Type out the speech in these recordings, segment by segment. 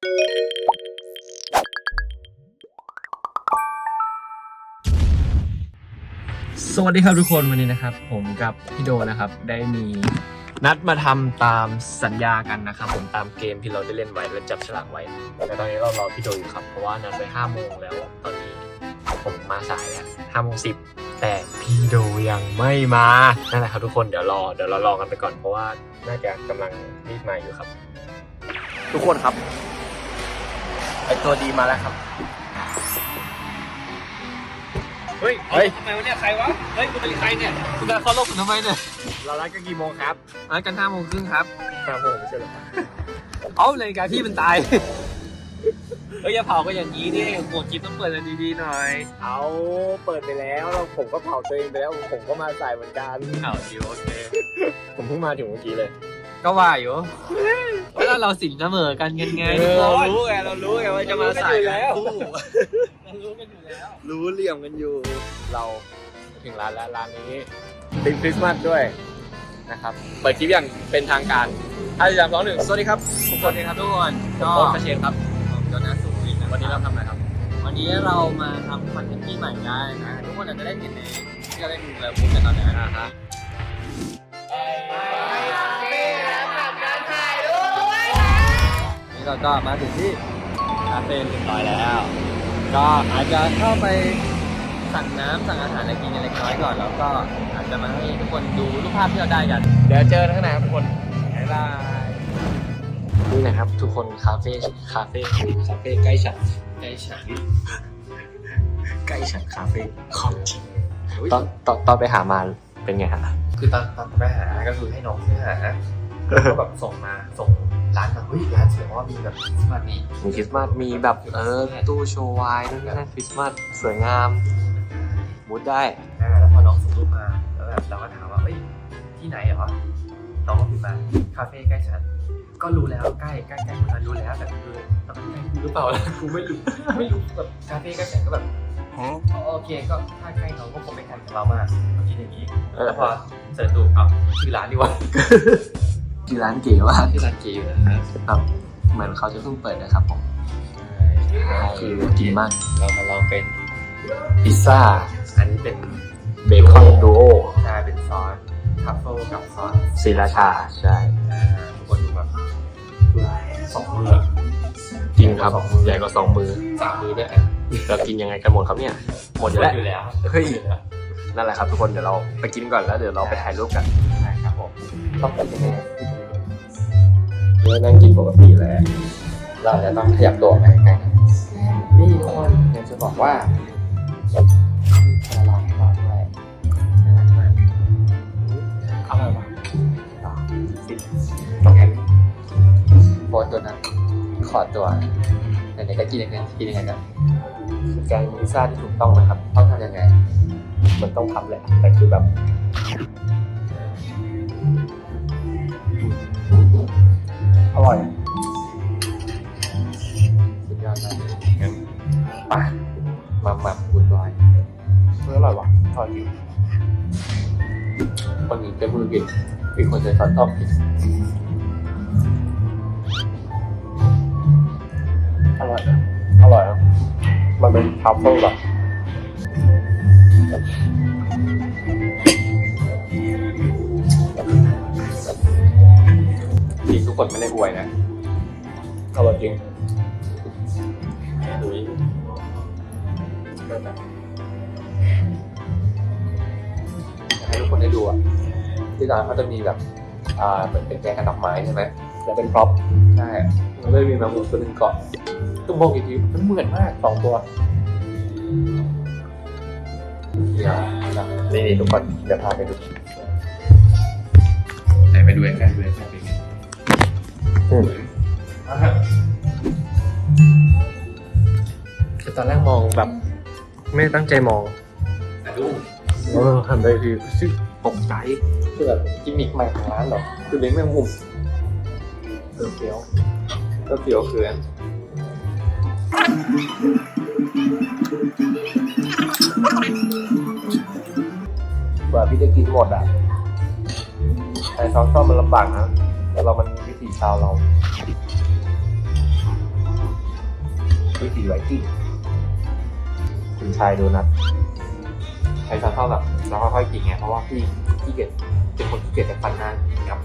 สวัสดีครับทุกคนวันนี้นะครับ ผมกับพี่โดนะครับได้มีนัดมาทำตามสัญญากันนะครับ ผมตามเกมที่เราได้เล่นไว้และจับฉลากไว้ แต่ตอนนี้เรารอพี่โดอยู่ครับ เพราะว่านัดไว้ห้าโมงแล้ว ตอนนี้ผมมาสายแล้วห้าโมงสิบแต่พี่โดยังไม่มานั่นแหละครับทุกคนเดี๋ยวรอเดี๋ยวเรารอกันไปก่อนเพราะว่าน่าจะกำลังรีบมาอยู่ครับ ทุกคนครับ ไอตัวดีมาแล้วครับ เฮ้ยเฮ้ยทำไมวะเนี่ยใครวะ เฮ้ยคุณเป็นใครเนี่ยคุณจะเข้าโลกผมทำไมเนี่ยเรานัดกันกี่โมงครับนัดกันห้าโมงครึ่งครับห้าโมงไม่ใช่เหรอเอานาฬิกาพี่มันตาย เฮ้ยอย่าเผาก็อย่างนี้ดิโหดคลิปต้องเปิดกันดีๆหน่อย เอาเปิดไปแล้วแล้วผมก็เผาตัวเองไปแล้ว ผมก็มาใส่เหมือนกันอ้าวดิวโอเค ผมเพิ่งมาถึงเมื่อกี้เลย ก็ว่าอยู่ แล้วเราสินเสมอกันกันไงเออ เรารู้ไงเรารู้ไงว่าจะมาใส่เรารู้กันอยู่แล้วเรารู้กันอยู่แล้ว รู้เหลี่ยมกันอยู่ เราถึงร้านแล้วร้านนี้เป็นคริสต์มาสด้วยนะครับ เปิดคลิปอย่างเป็นทางการห้าสามสองหนึ่งสวัสดีครับทุกคนครับทุกคนผมก็โค้ชเชนครับ ผมโจนาสุวินนะวันนี้เราทำอะไรครับ วันนี้เรามาทำคอนเทนต์ที่ใหม่ได้นะทุกคนอาจจะได้เห็นในที่เราได้ดูแล้วพูดกันตอนนี้อ่าฮะ นี่เราก็มาถึงที่คาเฟ่เรียบร้อยแล้ว ก็อาจจะเข้าไปสั่งน้ำสั่งอาหารอะไรกินกันเล็กน้อยก่อน แล้วก็อาจจะมาให้ทุกคนดูรูปภาพที่เราได้กัน เดี๋ยวเจอกันข้างในครับทุกคนบ๊ายบายนี่นะครับทุกคนคาเฟ่คาเฟ่คาเฟ่ใกล้ฉันใกล้ฉันใกล้ฉันคาเฟ่ของจริงตอนตอนตอนไปหามาเป็นไงฮะคือตอนตอนไปหาก็คือให้น้องช่วยหาก็แบบส่งมาส่ง ร้านมาเฮ้ยร้านเสียว่ามีแบบสมาร์ทนี้มีคริสต์มาสมีแบบเออตู้โชว์ไวน์นู่นนี่นั่นคริสต์มาสสวยงามมูดได้อ่าแล้วพอน้องส่งรูปมาแล้วแบบเราก็ถามว่าเฮ้ยที่ไหนเหรอน้องก็พิมพ์มาคาเฟ่ใกล้ฉันก็รู้แล้วใกล้ใกล้ใกล้คนนั้นรู้แล้วแต่คือตอนนั้นใกล้กูหรือเปล่าล่ะกูไม่รู้ไม่รู้แบบคาเฟ่ใกล้ฉันก็แบบอ๋อโอเคก็ถ้าใกล้น้องก็คงไม่ไกลจากเรามากก็คิดอย่างนี้เออแล้วพอเสิร์ชดูอ้าวชื่อร้านนี่วะที่ร้านเก๋ว่ะชื่อร้านเก๋อยู่นะครับแบบเหมือนเขาจะเพิ่งเปิดนะครับผมคือดีมากเรามาลองเป็นพิซซ่า อันนี้เป็นเบคอนดูโอใช่เป็นซอสทัฟเฟิลกับซอสศิราชาใช่อ่าทุกคนดูแบบสองมือจริงครับใหญ่กว่าสองมือสามมือด้วยอะแล้วกินยังไงกันหมดครับเนี่ย หมดอยู่แล้วอยู่แล้วเฮ้ยนั่นแหละครับทุกคนเดี๋ยวเราไปกินก่อนแล้วเดี๋ยวเราไปถ่ายรูปกันใช่ครับผมต้องเป็นยังไง เมื่อนั่งกินปกติแล้วเราจะต้องขยับตัวไปใกล้ๆกันนี่ทุกคนอยากจะบอกว่ามีพลังมากด้วยน่ารักมากอร่อยมากต่อสิตรงนี้โพสต์ตัวนั้นขอตัวไหนๆก็กินยังไงกินยังไงกันคือการพิซซ่าที่ถูกต้องนะครับ ต้องทำยังไง มันต้องพับแหละแต่คือแบบ อร่อยสุดยอดมากไปมาหมักบุญบอยเพื่ออร่อยว่ะอร่อยจริงคนนี้จะมือกินมีคนจะช้อนต้อมกินอร่อยนะอร่อยนะมันเป็นทัฟเฟิลแบบ จริงทุกคนไม่ได้อวยนะอร่อยจริงดุยให้ทุกคนได้ดูอะที่ร้านเขาจะมีแบบ อ่าเหมือนเป็นแกงกับดอกไม้ใช่ไหมแล้วเป็นพร็อพใช่มันก็จะมีแมงมุมตัวหนึงเกาะตุ้มมองอีกทีมันเหมือนมากสองตัวเดี๋ยวนะนี่นี่ทุกคนเดี๋ยวพาไปดูไหนไปดูกันดูกันเป็นไง คือตอนแรกมองแบบ ไม่ตั้งใจมองแต่ดูเออหันไปทีซึ่งตกใจคือแบบกิมมิคใหม่ของร้านหรอ คือเลี้ยงแมงมุมเออเฟี้ยวก็เฟี้ยวเคือนกว่าพี่จะกินหมดอะไอ้ซอสชอบมันลำบากนะ แต่เรามันีชาวเราวิถีไวกิ้งคุณชายโดนัทใช้ซอสเข้าแบบเราค่อยๆกินไงเพราะว่าพี่ขี้เกียจเป็นคนขี้เกียจจะฟันน้าครับ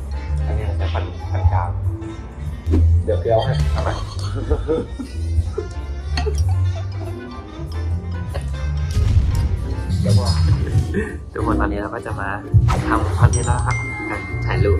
อันนี้เราจะฟันฟันกลางเดี๋ยวเคี้ยวให้ทำไมเดี๋ยวบอกทุกคนตอนนี้เราก็จะมาทำคอนเทนต์แล้วครับการถ่ายรูป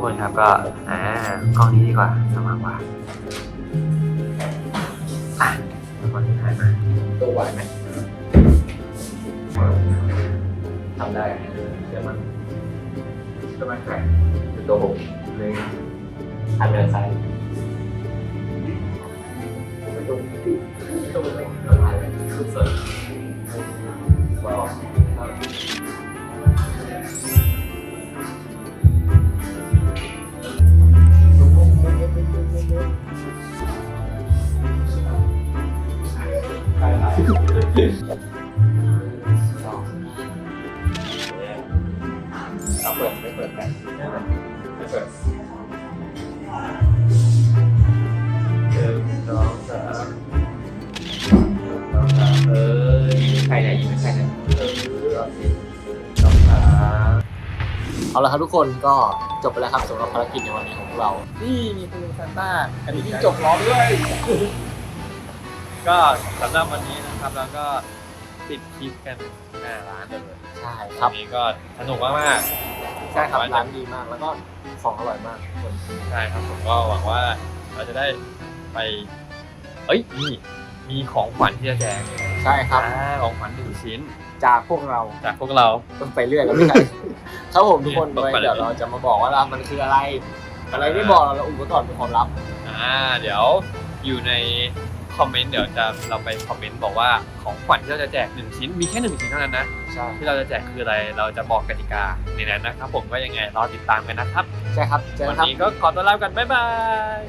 กคนครับก็อ่ากล้องนี้ดีกว่าสว่างกว่าอะทุกคนที่ถ่ายมาตัวไหวไหมทำได้เดี๋ยวมันจะมาแข่งเป็นตัวผมในอันเดินซ้ายไม่ต้องไเอาเปิดไม่เปิดกันไม่เปิดหนึ่งสองสามสองสามเอ้ยใครไหนยิงใครไหนเออโอเคสองสามเอาละครับทุกคนก็จบไปแล้วครับสำหรับภารกิจในวันนี้ของพวกเรา นี่มีปืนซานต้าอันนี้จบล้อมด้วย ก็สำหรับวันนี้นะครับเราก็ติดคลิปกันหน้าร้านเลยใช่ครับวันนี้ก็สนุกมากใช่ครับร้านดีมากแล้วก็ของอร่อยมากทุกคนๆใช่ครับผมก็หวังว่าเราจะได้ไปเอ้ยนี่มีของขวัญที่จะแจกใช่ครับ อ่าของขวัญหนึ่งชิ้น จากพวกเราจากพวกเรา ต้องไปเรื่อยกันไม่ใช่ ครับผมทุกคนต้องไว้ไปเดี๋ยวเราจะมาบอกว่ามันคืออะไร อะไรไม่บอกเราเราอุบไว้ก่อนเป็นความลับ อ่าเดี๋ยวอยู่ใน คอมเมนต์เดี๋ยวจะเราไปคอมเมนต์บอกว่าของขวัญที่เราจะแจกหนึ่งชิ้นมีแค่หนึ่งชิ้นเท่านั้นนะ ใช่ที่เราจะแจกคืออะไรเราจะบอกกติกาในนั้นนะครับผมก็ยังไงรอติดตามกันนะครับ ใช่ครับเจอวักันนครับ นี้ก็ขอต้อนรับกันบ๊ายบาย